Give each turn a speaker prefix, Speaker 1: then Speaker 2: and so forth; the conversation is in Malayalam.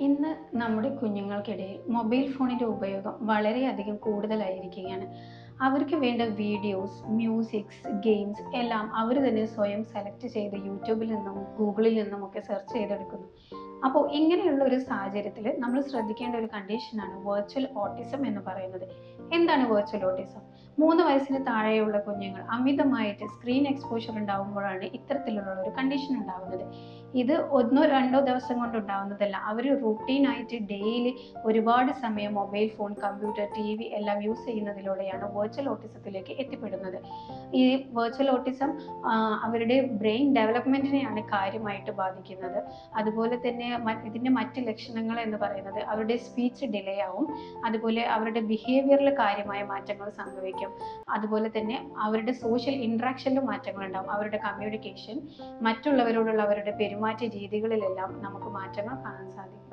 Speaker 1: ഇന്ന് നമ്മുടെ കുഞ്ഞുങ്ങൾക്കിടയിൽ മൊബൈൽ ഫോണിന്റെ ഉപയോഗം വളരെയധികം കൂടുതലായിരിക്കുകയാണ്. അവർക്ക് വേണ്ട വീഡിയോസ് മ്യൂസിക്സ് ഗെയിംസ് എല്ലാം അവർ തന്നെ സ്വയം സെലക്ട് ചെയ്ത് യൂട്യൂബിൽ നിന്നും ഗൂഗിളിൽ നിന്നും ഒക്കെ സെർച്ച് ചെയ്തെടുക്കുന്നു. അപ്പോൾ ഇങ്ങനെയുള്ള ഒരു സാഹചര്യത്തിൽ നമ്മൾ ശ്രദ്ധിക്കേണ്ട ഒരു കണ്ടീഷനാണ് വെർച്വൽ ഓട്ടിസം എന്ന് പറയുന്നത്. എന്താണ് വെർച്വൽ ഓട്ടിസം മൂന്ന് വയസ്സിന് താഴെയുള്ള കുഞ്ഞുങ്ങൾ അമിതമായിട്ട് സ്ക്രീൻ എക്സ്പോഷർ ഉണ്ടാകുമ്പോഴാണ് ഇത്തരത്തിലുള്ള ഒരു കണ്ടീഷൻ ഉണ്ടാകുന്നത് ഇത് ഒന്നോ രണ്ടോ ദിവസം കൊണ്ട് ഉണ്ടാകുന്നതല്ല അവർ റുട്ടീനായിട്ട് ഡെയിലി ഒരുപാട് സമയം mobile phone computer T V എല്ലാം യൂസ് ചെയ്യുന്നതിലൂടെയാണ് വെർച്വൽ ഓട്ടിസത്തിലേക്ക് എത്തിപ്പെടുന്നത്. ഈ വെർച്വൽ ഓട്ടിസം അവരുടെ ബ്രെയിൻ ഡെവലപ്മെന്റിനെയാണ് കാര്യമായിട്ട് ബാധിക്കുന്നത്. അതുപോലെ തന്നെ ഇതിന്റെ മറ്റ് ലക്ഷണങ്ങൾ എന്ന് പറയുന്നത് അവരുടെ സ്പീച്ച് ഡിലേ ആവും. അതുപോലെ അവരുടെ ബിഹേവിയറിൽ കാര്യമായ മാറ്റങ്ങൾ സംഭവിക്കും. അതുപോലെ തന്നെ അവരുടെ സോഷ്യൽ ഇൻട്രാക്ഷനിലും മാറ്റങ്ങൾ ഉണ്ടാവും അവരുടെ കമ്മ്യൂണിക്കേഷൻ മറ്റുള്ളവരോടുള്ള അവരുടെ പെരുമാറ്റ രീതികളിലെല്ലാം നമുക്ക് മാറ്റങ്ങൾ കാണാൻ സാധിക്കും.